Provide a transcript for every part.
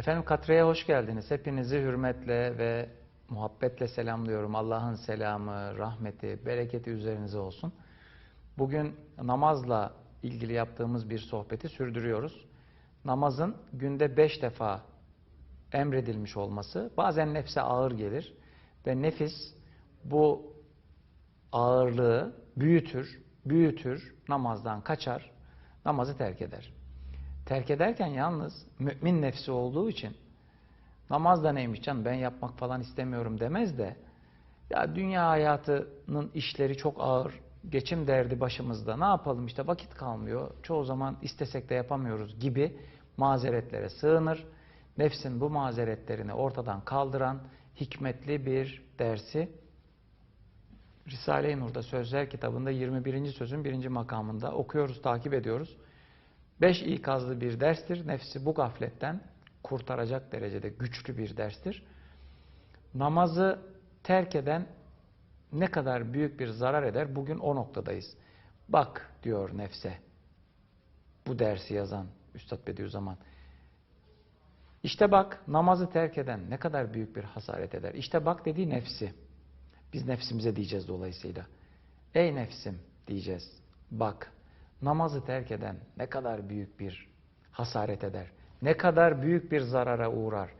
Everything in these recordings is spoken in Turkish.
Efendim Katre'ye hoş geldiniz. Hepinizi hürmetle ve muhabbetle selamlıyorum. Allah'ın selamı, rahmeti, bereketi üzerinize olsun. Bugün namazla ilgili yaptığımız bir sohbeti sürdürüyoruz. Namazın günde beş defa emredilmiş olması bazen nefse ağır gelir ve nefis bu ağırlığı büyütür, büyütür, namazdan kaçar, namazı terk eder. Terk ederken yalnız mümin nefsi olduğu için namaz da neymiş canım ben yapmak falan istemiyorum demez de ya dünya hayatının işleri çok ağır, geçim derdi başımızda ne yapalım işte vakit kalmıyor, çoğu zaman istesek de yapamıyoruz gibi mazeretlere sığınır. Nefsin bu mazeretlerini ortadan kaldıran hikmetli bir dersi Risale-i Nur'da Sözler kitabında 21. sözün 1. makamında okuyoruz, takip ediyoruz. Beş ikazlı bir derstir. Nefsi bu gafletten kurtaracak derecede güçlü bir derstir. Namazı terk eden ne kadar büyük bir zarar eder bugün o noktadayız. Bak diyor nefse bu dersi yazan Üstad Bediüzzaman. İşte bak namazı terk eden ne kadar büyük bir hasaret eder. İşte bak dediği nefsi. Biz nefsimize diyeceğiz dolayısıyla. Ey nefsim diyeceğiz. Bak namazı terk eden ne kadar büyük bir hasaret eder. Ne kadar büyük bir zarara uğrar.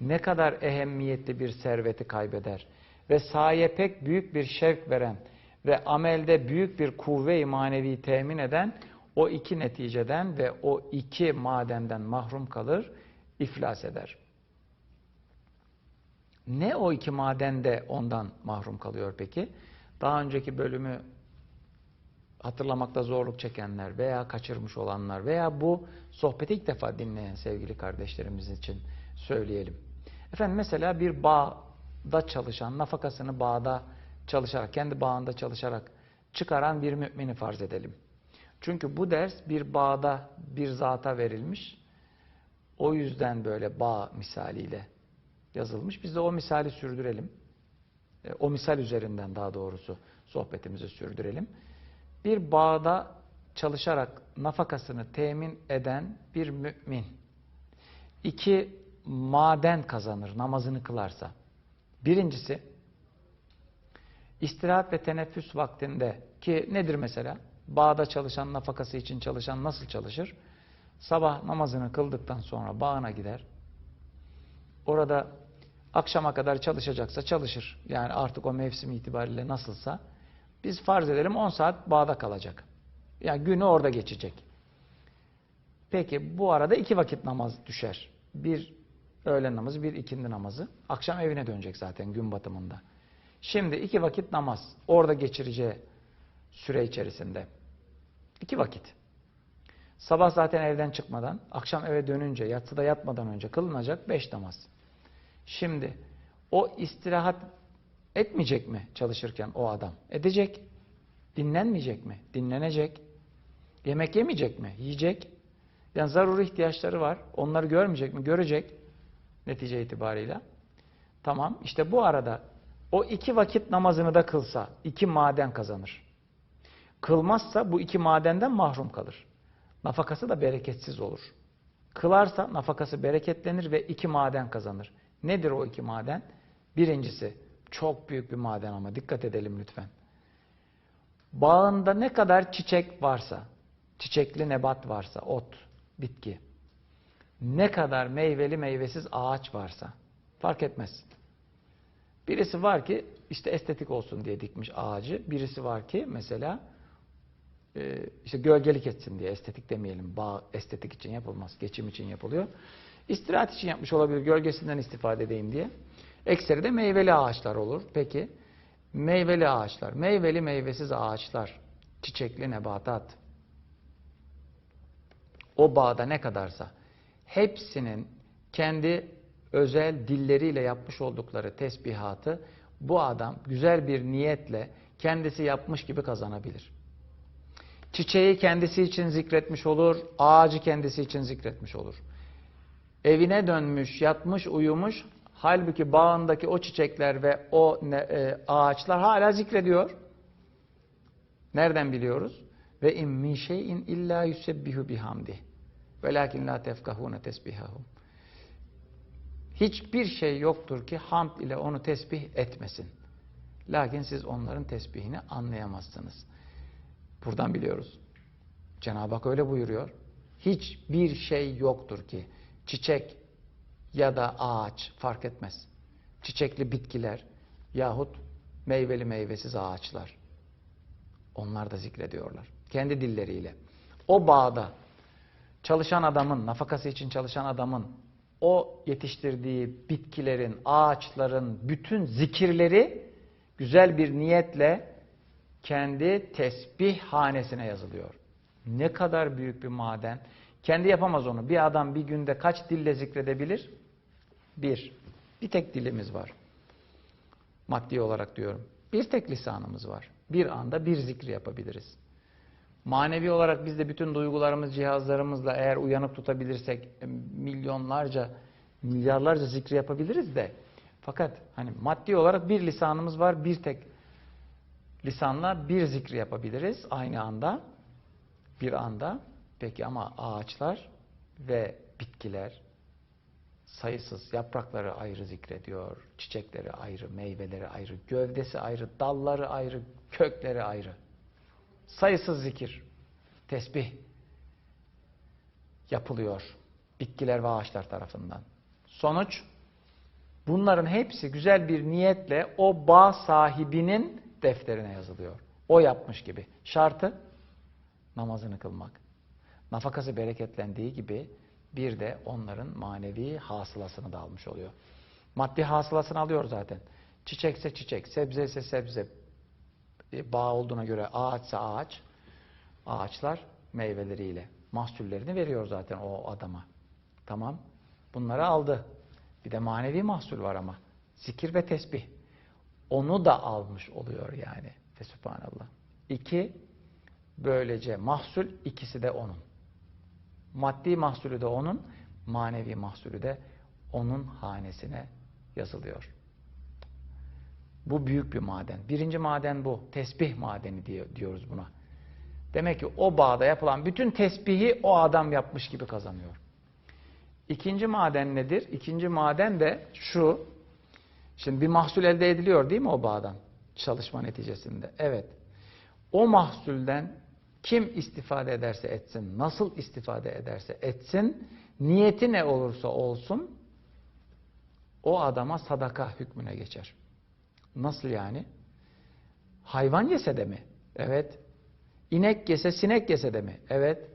Ne kadar ehemmiyetli bir serveti kaybeder. Ve saye pek büyük bir şevk veren ve amelde büyük bir kuvve-i manevi temin eden o iki neticeden ve o iki madenden mahrum kalır, iflas eder. Ne o iki maden de ondan mahrum kalıyor peki? Daha önceki bölümü hatırlamakta zorluk çekenler veya kaçırmış olanlar veya bu sohbeti ilk defa dinleyen sevgili kardeşlerimiz için söyleyelim. Efendim mesela bir bağda çalışan, nafakasını bağda çalışarak, kendi bağında çalışarak çıkaran bir mümini farz edelim. Çünkü bu ders bir bağda bir zata verilmiş. O yüzden böyle bağ misaliyle yazılmış. Biz de o misali sürdürelim. E, o misal üzerinden daha doğrusu sohbetimizi sürdürelim. Bir bağda çalışarak nafakasını temin eden bir mümin. iki maden kazanır namazını kılarsa. Birincisi istirahat ve teneffüs vaktinde ki nedir mesela? Bağda çalışan, nafakası için çalışan nasıl çalışır? Sabah namazını kıldıktan sonra bağına gider. Orada akşama kadar çalışacaksa çalışır. Yani artık o mevsim itibariyle nasılsa. Biz farz edelim 10 saat bağda kalacak. Yani günü orada geçecek. Peki bu arada iki vakit namaz düşer. Bir öğlen namazı, bir ikindi namazı. Akşam evine dönecek zaten gün batımında. Şimdi iki vakit namaz orada geçireceği süre içerisinde. İki vakit. Sabah zaten evden çıkmadan, akşam eve dönünce, yatsıda yatmadan önce kılınacak beş namaz. Şimdi o istirahat etmeyecek mi çalışırken o adam? Edecek. Dinlenmeyecek mi? Dinlenecek. Yemek yemeyecek mi? Yiyecek. Yani zaruri ihtiyaçları var. Onları görmeyecek mi? Görecek. Netice itibarıyla. Tamam. İşte bu arada o iki vakit namazını da kılsa iki maden kazanır. Kılmazsa bu iki madenden mahrum kalır. Nafakası da bereketsiz olur. Kılarsa nafakası bereketlenir ve iki maden kazanır. Nedir o iki maden? Birincisi çok büyük bir maden ama dikkat edelim lütfen. Bağında ne kadar çiçek varsa, çiçekli nebat varsa, ot, bitki, ne kadar meyveli meyvesiz ağaç varsa fark etmez. Birisi var ki işte estetik olsun diye dikmiş ağacı. Birisi var ki mesela e, işte gölgelik etsin diye estetik demeyelim. Bağ estetik için yapılmaz. Geçim için yapılıyor. İstirahat için yapmış olabilir. Gölgesinden istifade edeyim diye. Ekseri de meyveli ağaçlar olur. Peki meyveli ağaçlar, meyveli meyvesiz ağaçlar, çiçekli nebatat. O bağda ne kadarsa hepsinin kendi özel dilleriyle yapmış oldukları tesbihatı bu adam güzel bir niyetle kendisi yapmış gibi kazanabilir. Çiçeği kendisi için zikretmiş olur, ağacı kendisi için zikretmiş olur. Evine dönmüş, yatmış, uyumuş, halbuki bağındaki o çiçekler ve o ne, e, ağaçlar hala zikrediyor. Nereden biliyoruz? Ve in min şeyin illa yusebbihu bihamdi. Velakin la tefkahune tesbihahum. Hiçbir şey yoktur ki hamd ile onu tesbih etmesin. Lakin siz onların tesbihini anlayamazsınız. Buradan biliyoruz. Cenab-ı Hak öyle buyuruyor. Hiçbir şey yoktur ki çiçek ya da ağaç fark etmez. Çiçekli bitkiler yahut meyveli meyvesiz ağaçlar. Onlar da zikrediyorlar. Kendi dilleriyle. O bağda çalışan adamın, nafakası için çalışan adamın o yetiştirdiği bitkilerin, ağaçların bütün zikirleri güzel bir niyetle kendi tesbih hanesine yazılıyor. Ne kadar büyük bir maden. Kendi yapamaz onu. Bir adam bir günde kaç dille zikredebilir? Bir. Bir tek dilimiz var. Maddi olarak diyorum. Bir tek lisanımız var. Bir anda bir zikri yapabiliriz. Manevi olarak biz de bütün duygularımız, cihazlarımızla eğer uyanık tutabilirsek e, milyonlarca, milyarlarca zikri yapabiliriz de fakat hani maddi olarak bir lisanımız var, bir tek lisanla bir zikri yapabiliriz aynı anda. Bir anda. Peki ama ağaçlar ve bitkiler sayısız yaprakları ayrı zikrediyor, çiçekleri ayrı, meyveleri ayrı, gövdesi ayrı, dalları ayrı, kökleri ayrı. Sayısız zikir, tesbih yapılıyor bitkiler ve ağaçlar tarafından. Sonuç bunların hepsi güzel bir niyetle o bağ sahibinin defterine yazılıyor. O yapmış gibi. Şartı namazını kılmak. Nafakası bereketlendiği gibi bir de onların manevi hasılasını da almış oluyor. Maddi hasılasını alıyor zaten. Çiçekse çiçek, sebze ise sebze, e, bağ olduğuna göre ağaçsa ağaç, ağaçlar meyveleriyle mahsullerini veriyor zaten o adama. Tamam. Bunları aldı. Bir de manevi mahsul var ama. Zikir ve tesbih. Onu da almış oluyor yani. Fesubhanallah. İki, böylece mahsul ikisi de onun. Maddi mahsulü de onun, manevi mahsulü de onun hanesine yazılıyor. Bu büyük bir maden. Birinci maden bu. Tesbih madeni diye, diyoruz buna. Demek ki o bağda yapılan bütün tesbihi o adam yapmış gibi kazanıyor. İkinci maden nedir? İkinci maden de şu. Şimdi bir mahsul elde ediliyor değil mi o bağdan? Çalışma neticesinde. Evet. O mahsulden kim istifade ederse etsin, nasıl istifade ederse etsin, niyeti ne olursa olsun o adama sadaka hükmüne geçer. Nasıl yani? Hayvan yese de mi? Evet. İnek yese, sinek yese de mi? Evet.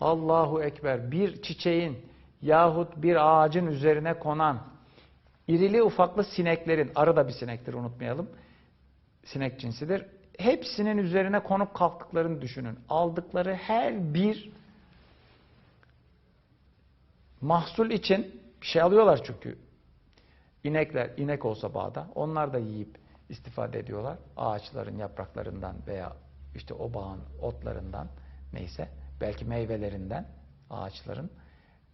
Allahu Ekber. Bir çiçeğin yahut bir ağacın üzerine konan irili ufaklı sineklerin, arı da bir sinektir unutmayalım. Sinek cinsidir. Hepsinin üzerine konup kalktıklarını düşünün. Aldıkları her bir mahsul için bir şey alıyorlar çünkü. İnekler, inek olsa bağda, onlar da yiyip istifade ediyorlar. Ağaçların yapraklarından veya işte o bağın otlarından neyse, belki meyvelerinden ağaçların.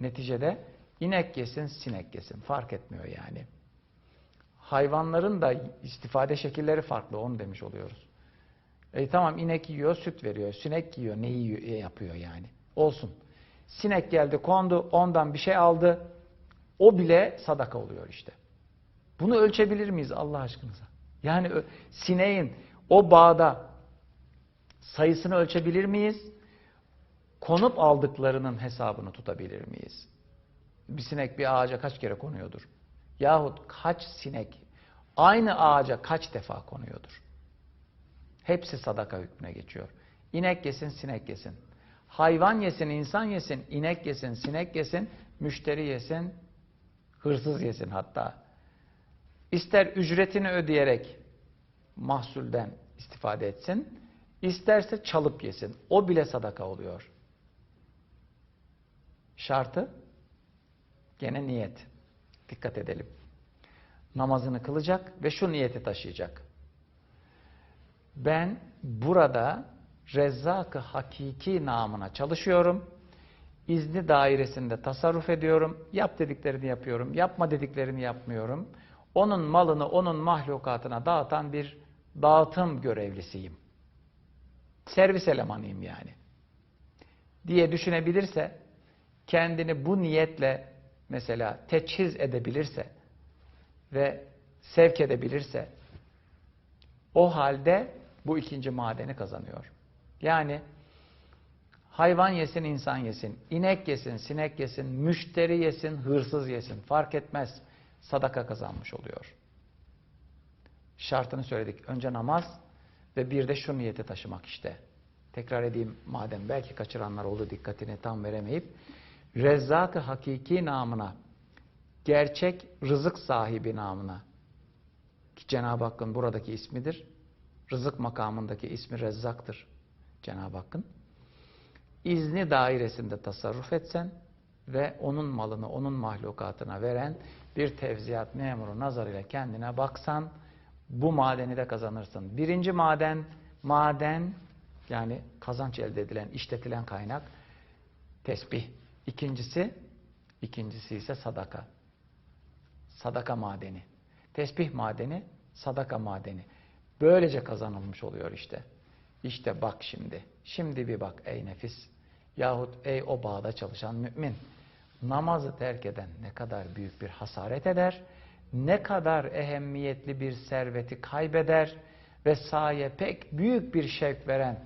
Neticede inek yesin, sinek yesin. Fark etmiyor yani. Hayvanların da istifade şekilleri farklı. Onu demiş oluyoruz. E tamam inek yiyor, süt veriyor. Sinek yiyor, ne yiyor, e, yapıyor yani. Olsun. Sinek geldi, kondu, ondan bir şey aldı. O bile sadaka oluyor işte. Bunu ölçebilir miyiz Allah aşkınıza? Yani sineğin o bağda sayısını ölçebilir miyiz? Konup aldıklarının hesabını tutabilir miyiz? Bir sinek bir ağaca kaç kere konuyordur? Yahut kaç sinek aynı ağaca kaç defa konuyordur? Hepsi sadaka hükmüne geçiyor. İnek yesin, sinek yesin. Hayvan yesin, insan yesin, inek yesin, sinek yesin, müşteri yesin, hırsız yesin hatta. İster ücretini ödeyerek mahsulden istifade etsin, isterse çalıp yesin. O bile sadaka oluyor. Şartı gene niyet. Dikkat edelim. Namazını kılacak ve şu niyeti taşıyacak. Ben burada Rezzak-ı Hakiki namına çalışıyorum. İzni dairesinde tasarruf ediyorum. Yap dediklerini yapıyorum. Yapma dediklerini yapmıyorum. Onun malını onun mahlukatına dağıtan bir dağıtım görevlisiyim. Servis elemanıyım yani. Diye düşünebilirse kendini bu niyetle mesela teçhiz edebilirse ve sevk edebilirse o halde bu ikinci madeni kazanıyor. Yani hayvan yesin, insan yesin, inek yesin, sinek yesin, müşteri yesin, hırsız yesin fark etmez. Sadaka kazanmış oluyor. Şartını söyledik. Önce namaz ve bir de şu niyeti taşımak işte. Tekrar edeyim madem belki kaçıranlar oldu dikkatini tam veremeyip. Rezzak-ı hakiki namına, gerçek rızık sahibi namına ki Cenab-ı Hakk'ın buradaki ismidir. Rızık makamındaki ismi Rezzak'tır Cenab-ı Hakk'ın. İzni dairesinde tasarruf etsen ve onun malını onun mahlukatına veren bir tevziyat memuru nazarıyla kendine baksan bu madeni de kazanırsın. Birinci maden, maden yani kazanç elde edilen, işletilen kaynak tesbih. İkincisi, ikincisi ise sadaka. Sadaka madeni. Tesbih madeni, sadaka madeni. Böylece kazanılmış oluyor işte. İşte bak şimdi. Şimdi bir bak ey nefis. Yahut ey o bağda çalışan mümin. Namazı terk eden ne kadar büyük bir hasaret eder, ne kadar ehemmiyetli bir serveti kaybeder ve saye pek büyük bir şevk veren,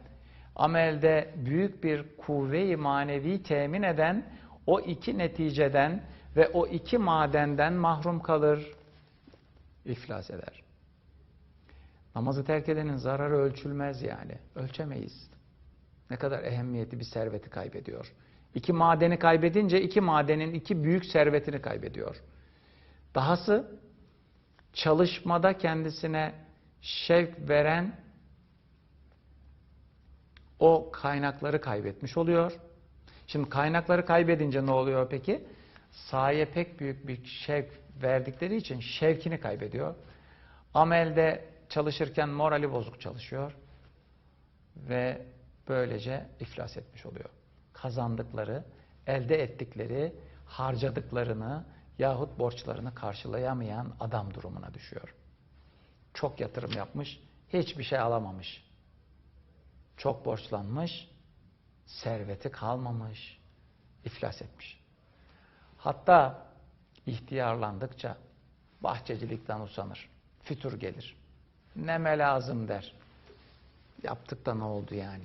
amelde büyük bir kuvve-i manevi temin eden o iki neticeden ve o iki madenden mahrum kalır, iflas eder. Namazı terk edenin zararı ölçülmez yani. Ölçemeyiz. Ne kadar ehemmiyetli bir serveti kaybediyor. İki madeni kaybedince iki madenin iki büyük servetini kaybediyor. Dahası çalışmada kendisine şevk veren o kaynakları kaybetmiş oluyor. Şimdi kaynakları kaybedince ne oluyor peki? Saye pek büyük bir şevk verdikleri için şevkini kaybediyor. Amelde çalışırken morali bozuk çalışıyor ve böylece iflas etmiş oluyor. Kazandıkları, elde ettikleri, harcadıklarını yahut borçlarını karşılayamayan adam durumuna düşüyor. Çok yatırım yapmış, hiçbir şey alamamış. Çok borçlanmış, serveti kalmamış, iflas etmiş. Hatta ihtiyarlandıkça bahçecilikten usanır, fütur gelir. Neme lazım der. Yaptık da ne oldu yani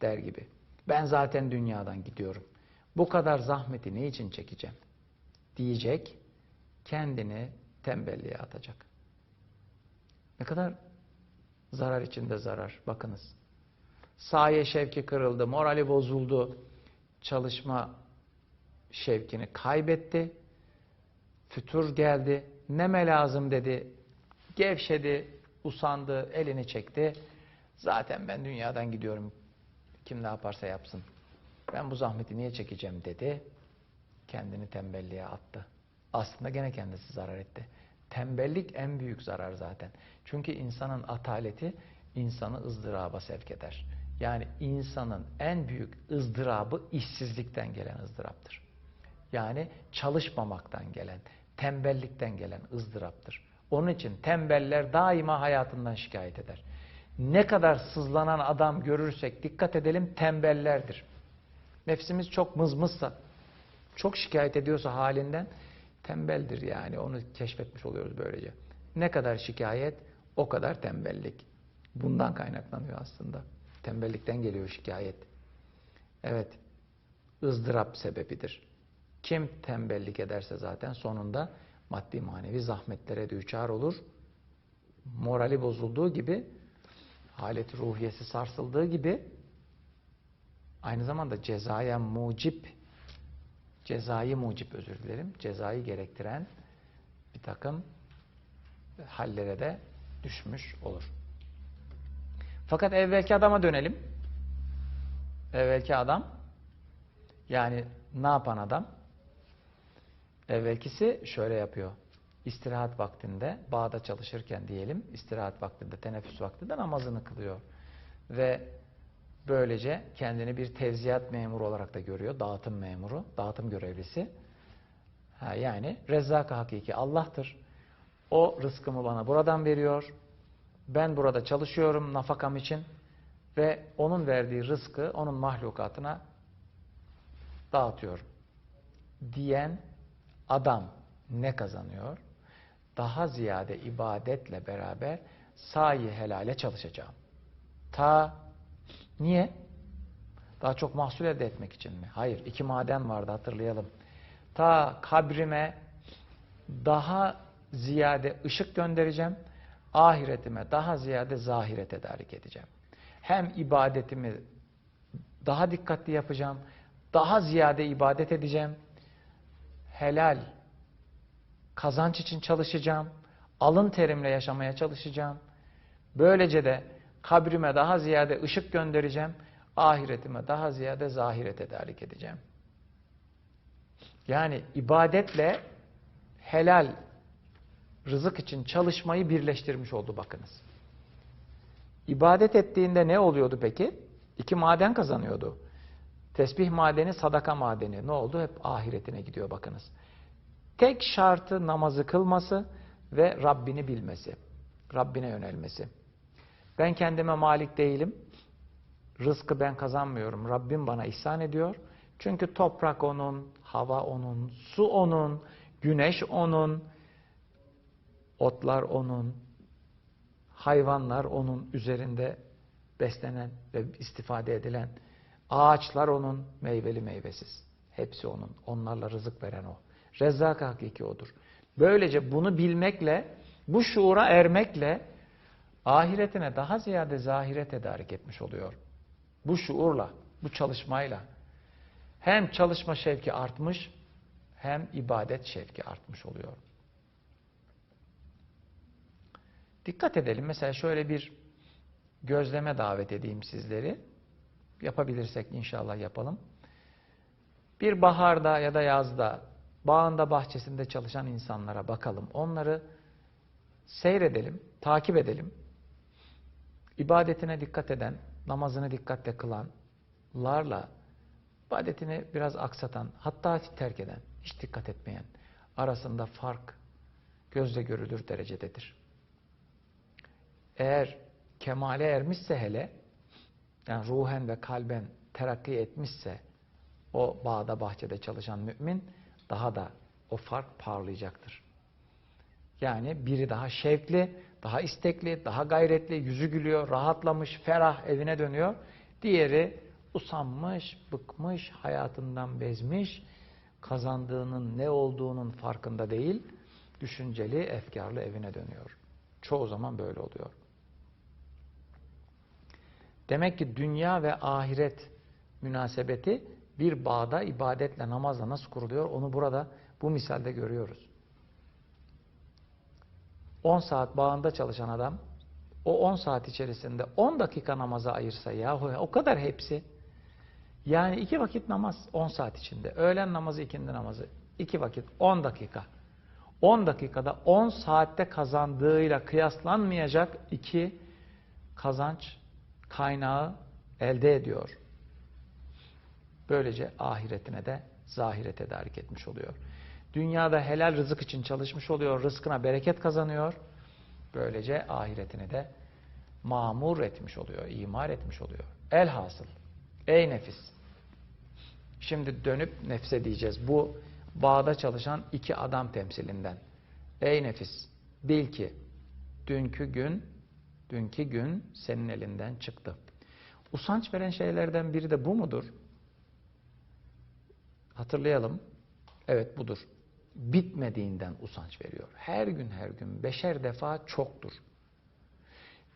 der gibi. Ben zaten dünyadan gidiyorum. Bu kadar zahmeti ne için çekeceğim? Diyecek, kendini tembelliğe atacak. Ne kadar zarar içinde zarar. Bakınız. Saye şevki kırıldı, morali bozuldu. Çalışma şevkini kaybetti. Fütur geldi. Neme lazım dedi. Gevşedi, usandı, elini çekti. Zaten ben dünyadan gidiyorum. Kim ne yaparsa yapsın. Ben bu zahmeti niye çekeceğim dedi. Kendini tembelliğe attı. Aslında gene kendisi zarar etti. Tembellik en büyük zarar zaten. Çünkü insanın ataleti insanı ızdıraba sevk eder. Yani insanın en büyük ızdırabı işsizlikten gelen ızdıraptır. Yani çalışmamaktan gelen, tembellikten gelen ızdıraptır. Onun için tembeller daima hayatından şikayet eder. Ne kadar sızlanan adam görürsek dikkat edelim tembellerdir. Nefsimiz çok mızmızsa, çok şikayet ediyorsa halinden tembeldir yani. Onu keşfetmiş oluyoruz böylece. Ne kadar şikayet o kadar tembellik. Bundan kaynaklanıyor aslında. Tembellikten geliyor şikayet. Evet, ızdırap sebebidir. Kim tembellik ederse zaten sonunda maddi manevi zahmetlere düçar olur. Morali bozulduğu gibi, haleti ruhiyesi sarsıldığı gibi aynı zamanda cezaya mucip, cezayı mucip özür dilerim, cezayı gerektiren bir takım hallere de düşmüş olur. Fakat evvelki adama dönelim. Evvelki adam, yani ne yapan adam? Evvelkisi şöyle yapıyor. İstirahat vaktinde, bağda çalışırken diyelim, istirahat vaktinde, teneffüs vaktinde namazını kılıyor. Ve böylece kendini bir tevziyat memuru olarak da görüyor. Dağıtım memuru, dağıtım görevlisi. Ha, yani rezzak hakiki Allah'tır. O rızkımı bana buradan veriyor. Ben burada çalışıyorum nafakam için ve onun verdiği rızkı onun mahlukatına dağıtıyorum. Diyen adam ne kazanıyor? Daha ziyade ibadetle beraber sahi helale çalışacağım. Ta niye? Daha çok mahsul elde etmek için mi? Hayır. iki maden vardı hatırlayalım. Ta kabrime daha ziyade ışık göndereceğim. Ahiretime daha ziyade zahire tedarik edeceğim. Hem ibadetimi daha dikkatli yapacağım. Daha ziyade ibadet edeceğim. Helal kazanç için çalışacağım. Alın terimle yaşamaya çalışacağım. Böylece de kabrime daha ziyade ışık göndereceğim. Ahiretime daha ziyade zahire tedarik edeceğim. Yani ibadetle helal rızık için çalışmayı birleştirmiş oldu bakınız. İbadet ettiğinde ne oluyordu peki? İki maden kazanıyordu. Tesbih madeni, sadaka madeni. Ne oldu? Hep ahiretine gidiyor bakınız. Tek şartı namazı kılması ve Rabbini bilmesi. Rabbine yönelmesi. Ben kendime malik değilim. Rızkı ben kazanmıyorum. Rabbim bana ihsan ediyor. Çünkü toprak onun, hava onun, su onun, güneş onun, otlar onun, hayvanlar onun üzerinde beslenen ve istifade edilen, ağaçlar onun meyveli meyvesiz. Hepsi onun. Onlarla rızık veren o. Rezzak hakiki odur. Böylece bunu bilmekle, bu şuura ermekle ahiretine daha ziyade zahire tedarik etmiş oluyor. Bu şuurla, bu çalışmayla hem çalışma şevki artmış hem ibadet şevki artmış oluyor. Dikkat edelim. Mesela şöyle bir gözleme davet edeyim sizleri. Yapabilirsek inşallah yapalım. Bir baharda ya da yazda bağında bahçesinde çalışan insanlara bakalım. Onları seyredelim, takip edelim. İbadetine dikkat eden, namazını dikkatle kılanlarla ibadetini biraz aksatan, hatta terk eden, hiç dikkat etmeyen arasında fark gözle görülür derecededir. Eğer kemale ermişse hele, yani ruhen ve kalben terakki etmişse o bağda bahçede çalışan mümin daha da o fark parlayacaktır. Yani biri daha şevkli, daha istekli, daha gayretli, yüzü gülüyor, rahatlamış, ferah evine dönüyor. Diğeri usanmış, bıkmış, hayatından bezmiş, kazandığının ne olduğunun farkında değil, düşünceli, efkarlı evine dönüyor. Çoğu zaman böyle oluyor. Demek ki dünya ve ahiret münasebeti bir bağda ibadetle, namazla nasıl kuruluyor onu burada bu misalde görüyoruz. 10 saat bağında çalışan adam o 10 saat içerisinde 10 dakika namaza ayırsa yahu o kadar hepsi yani iki vakit namaz 10 saat içinde. Öğlen namazı, ikindi namazı. iki vakit 10 dakika. 10 dakikada 10 saatte kazandığıyla kıyaslanmayacak iki kazanç kaynağı elde ediyor. Böylece ahiretine de zahire tedarik etmiş oluyor. Dünyada helal rızık için çalışmış oluyor, rızkına bereket kazanıyor. Böylece ahiretini de mamur etmiş oluyor, imar etmiş oluyor. Elhasıl, ey nefis, şimdi dönüp nefse diyeceğiz. Bu bağda çalışan iki adam temsilinden. Ey nefis, bil ki dünkü gün, dünkü gün senin elinden çıktı. Usanç veren şeylerden biri de bu mudur? Hatırlayalım. Evet budur. Bitmediğinden usanç veriyor. Her gün her gün beşer defa çoktur.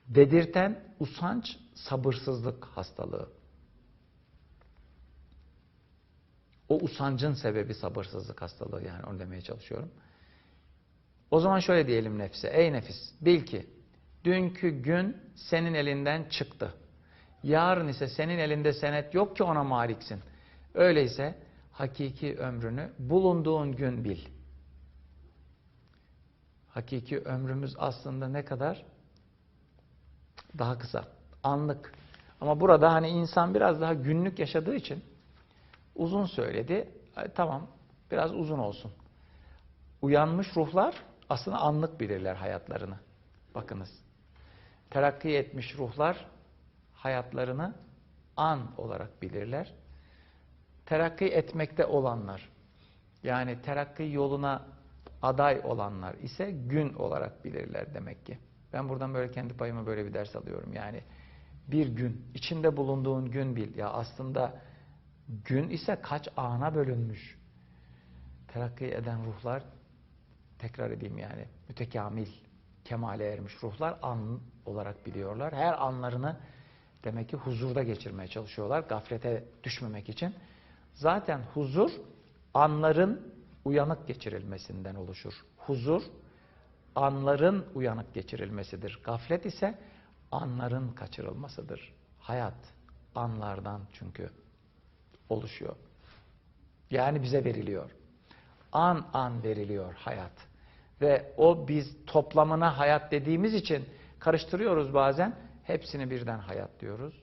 Dedirten usanç sabırsızlık hastalığı. O usancın sebebi sabırsızlık hastalığı yani onu demeye çalışıyorum. O zaman şöyle diyelim nefse. Ey nefis bil ki dünkü gün senin elinden çıktı. Yarın ise senin elinde senet yok ki ona maliksin. Öyleyse hakiki ömrünü bulunduğun gün bil. Hakiki ömrümüz aslında ne kadar? Daha kısa. Anlık. Ama burada hani insan biraz daha günlük yaşadığı için uzun söyledi. E, tamam biraz uzun olsun. Uyanmış ruhlar aslında anlık bilirler hayatlarını. Bakınız. Terakki etmiş ruhlar hayatlarını an olarak bilirler terakki etmekte olanlar, Yani terakki yoluna aday olanlar ise gün olarak bilirler demek ki. Ben buradan böyle kendi payıma böyle bir ders alıyorum. Yani bir gün, içinde bulunduğun gün bil. Ya aslında gün ise kaç ana bölünmüş. Terakki eden ruhlar, tekrar edeyim yani, mütekamil, kemale ermiş ruhlar an olarak biliyorlar. Her anlarını demek ki huzurda geçirmeye çalışıyorlar. Gaflete düşmemek için. Zaten huzur anların uyanık geçirilmesinden oluşur. Huzur anların uyanık geçirilmesidir. Gaflet ise anların kaçırılmasıdır. Hayat anlardan çünkü oluşuyor. Yani bize veriliyor. An an veriliyor hayat. Ve o biz toplamına hayat dediğimiz için karıştırıyoruz bazen. Hepsini birden hayat diyoruz.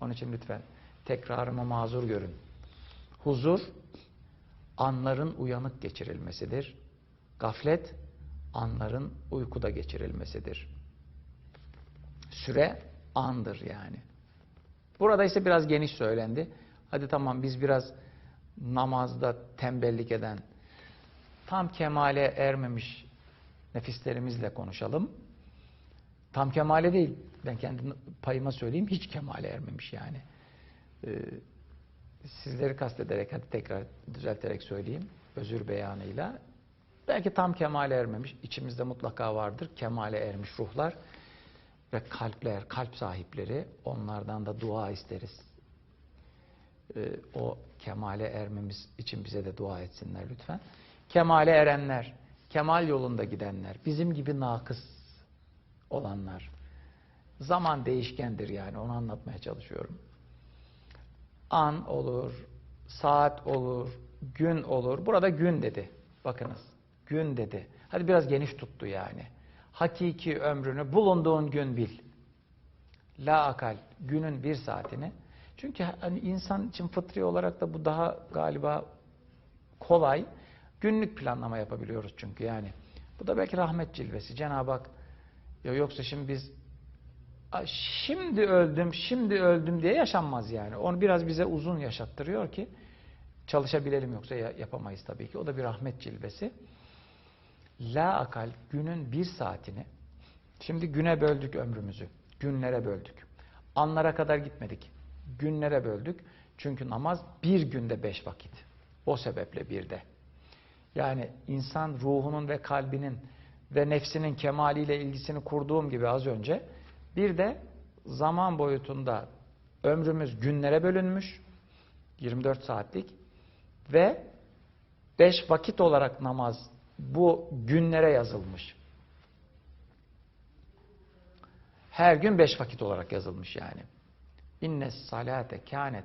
Onun için lütfen tekrarımı mazur görün. Huzur anların uyanık geçirilmesidir. Gaflet anların uykuda geçirilmesidir. Süre andır yani. Burada ise biraz geniş söylendi. Hadi tamam biz biraz namazda tembellik eden, tam kemale ermemiş nefislerimizle konuşalım. Tam kemale değil, ben kendi payıma söyleyeyim, hiç kemale ermemiş yani. Ee, sizleri kastederek, hadi tekrar düzelterek söyleyeyim, özür beyanıyla. Belki tam kemale ermemiş, içimizde mutlaka vardır kemale ermiş ruhlar ve kalpler, kalp sahipleri, onlardan da dua isteriz. Ee, o kemale ermemiz için bize de dua etsinler lütfen. Kemale erenler, kemal yolunda gidenler, bizim gibi nakıs olanlar. Zaman değişkendir yani onu anlatmaya çalışıyorum. An olur, saat olur, gün olur. Burada gün dedi. Bakınız, gün dedi. Hadi biraz geniş tuttu yani. Hakiki ömrünü bulunduğun gün bil. La akal, günün bir saatini. Çünkü hani insan için fıtri olarak da bu daha galiba kolay. Günlük planlama yapabiliyoruz çünkü yani. Bu da belki rahmet cilvesi. Cenab-ı Hak ya yoksa şimdi biz şimdi öldüm, şimdi öldüm diye yaşanmaz yani. Onu biraz bize uzun yaşattırıyor ki çalışabilelim yoksa yapamayız tabii ki. O da bir rahmet cilvesi. La akal günün bir saatini şimdi güne böldük ömrümüzü. Günlere böldük. Anlara kadar gitmedik. Günlere böldük. Çünkü namaz bir günde beş vakit. O sebeple bir de. Yani insan ruhunun ve kalbinin ve nefsinin kemaliyle ilgisini kurduğum gibi az önce bir de zaman boyutunda ömrümüz günlere bölünmüş 24 saatlik ve 5 vakit olarak namaz bu günlere yazılmış. Her gün 5 vakit olarak yazılmış yani. İnne salate kânet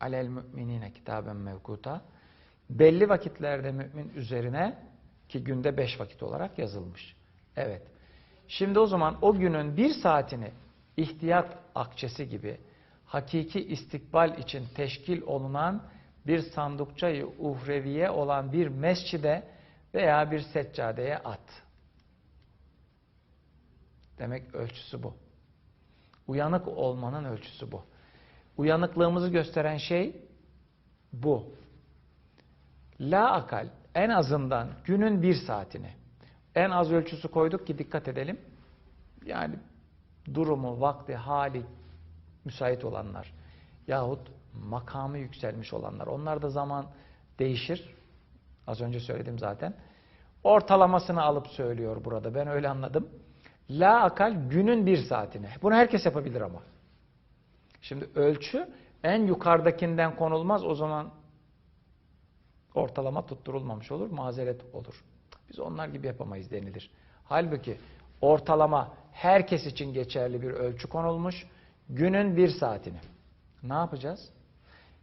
alel müminine kitaben mevkuta belli vakitlerde mümin üzerine ki günde beş vakit olarak yazılmış. Evet. Şimdi o zaman o günün bir saatini ihtiyat akçesi gibi hakiki istikbal için teşkil olunan bir sandukçayı uhreviye olan bir mescide veya bir seccadeye at. Demek ölçüsü bu. Uyanık olmanın ölçüsü bu. Uyanıklığımızı gösteren şey bu. La akal en azından günün bir saatini en az ölçüsü koyduk ki dikkat edelim. Yani durumu, vakti, hali müsait olanlar yahut makamı yükselmiş olanlar. Onlar da zaman değişir. Az önce söyledim zaten. Ortalamasını alıp söylüyor burada. Ben öyle anladım. La akal günün bir saatini. Bunu herkes yapabilir ama. Şimdi ölçü en yukarıdakinden konulmaz. O zaman ortalama tutturulmamış olur, mazeret olur. Biz onlar gibi yapamayız denilir. Halbuki ortalama herkes için geçerli bir ölçü konulmuş. Günün bir saatini. Ne yapacağız?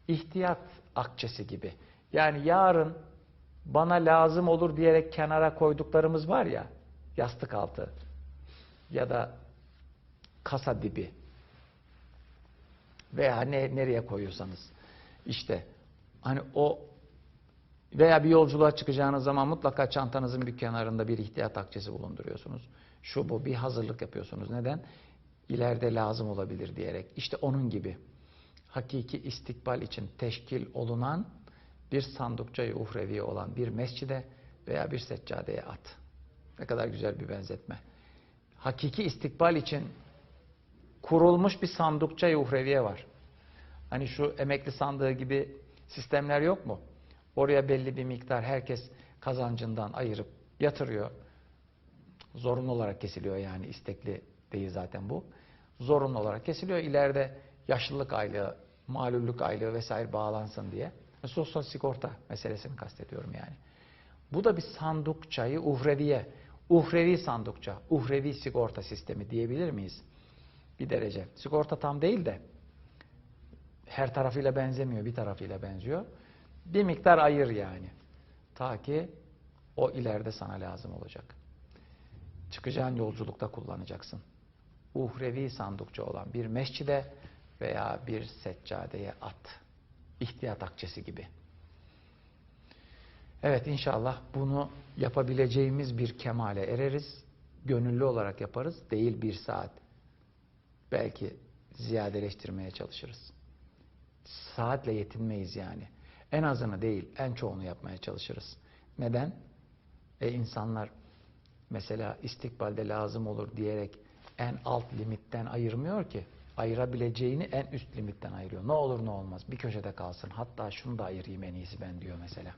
İhtiyat akçesi gibi. Yani yarın bana lazım olur diyerek kenara koyduklarımız var ya, yastık altı ya da kasa dibi veya ne, nereye koyuyorsanız işte hani o veya bir yolculuğa çıkacağınız zaman mutlaka çantanızın bir kenarında bir ihtiyat akçesi bulunduruyorsunuz. Şu bu bir hazırlık yapıyorsunuz. Neden? İleride lazım olabilir diyerek. İşte onun gibi hakiki istikbal için teşkil olunan bir sandukçayı uhrevi olan bir mescide veya bir seccadeye at. Ne kadar güzel bir benzetme. Hakiki istikbal için kurulmuş bir sandukçayı uhreviye var. Hani şu emekli sandığı gibi sistemler yok mu? Oraya belli bir miktar herkes kazancından ayırıp yatırıyor. Zorunlu olarak kesiliyor yani istekli değil zaten bu. Zorunlu olarak kesiliyor. İleride yaşlılık aylığı, malüllük aylığı vesaire bağlansın diye. Sosyal sigorta meselesini kastediyorum yani. Bu da bir sandukçayı uhreviye, uhrevi sandukça, uhrevi sigorta sistemi diyebilir miyiz? Bir derece. Sigorta tam değil de her tarafıyla benzemiyor, bir tarafıyla benziyor. Bir miktar ayır yani. Ta ki o ileride sana lazım olacak. Çıkacağın yolculukta kullanacaksın. Uhrevi sandukça olan bir mescide veya bir seccadeye at. İhtiyat akçesi gibi. Evet inşallah bunu yapabileceğimiz bir kemale ereriz. Gönüllü olarak yaparız. Değil bir saat. Belki ziyadeleştirmeye çalışırız. Saatle yetinmeyiz yani. En azını değil, en çoğunu yapmaya çalışırız. Neden? E insanlar mesela istikbalde lazım olur diyerek en alt limitten ayırmıyor ki. Ayırabileceğini en üst limitten ayırıyor. Ne olur ne olmaz bir köşede kalsın. Hatta şunu da ayırayım en iyisi ben diyor mesela.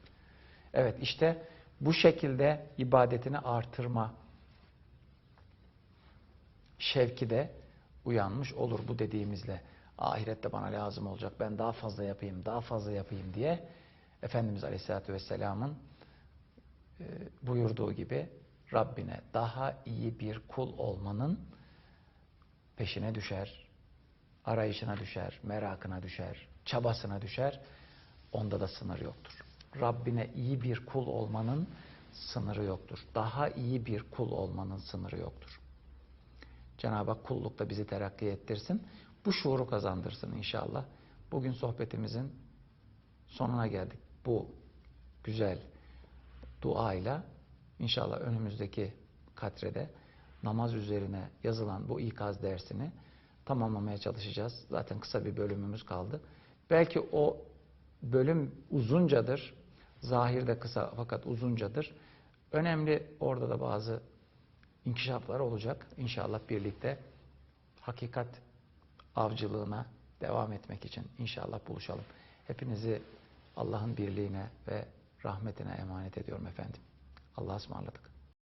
Evet işte bu şekilde ibadetini artırma şevki de uyanmış olur bu dediğimizle. Ahirette bana lazım olacak ben daha fazla yapayım, daha fazla yapayım diye Efendimiz Aleyhisselatü Vesselam'ın e, buyurduğu gibi Rabbine daha iyi bir kul olmanın peşine düşer, arayışına düşer, merakına düşer, çabasına düşer. Onda da sınır yoktur. Rabbine iyi bir kul olmanın sınırı yoktur. Daha iyi bir kul olmanın sınırı yoktur. Cenab-ı Hak kullukta bizi terakki ettirsin. Bu şuuru kazandırsın inşallah. Bugün sohbetimizin sonuna geldik. Bu güzel duayla inşallah önümüzdeki katrede namaz üzerine yazılan bu ikaz dersini tamamlamaya çalışacağız. Zaten kısa bir bölümümüz kaldı. Belki o bölüm uzuncadır. Zahirde kısa fakat uzuncadır. Önemli orada da bazı inkişaflar olacak. İnşallah birlikte hakikat avcılığına devam etmek için inşallah buluşalım. Hepinizi Allah'ın birliğine ve rahmetine emanet ediyorum efendim. Allah'a ısmarladık.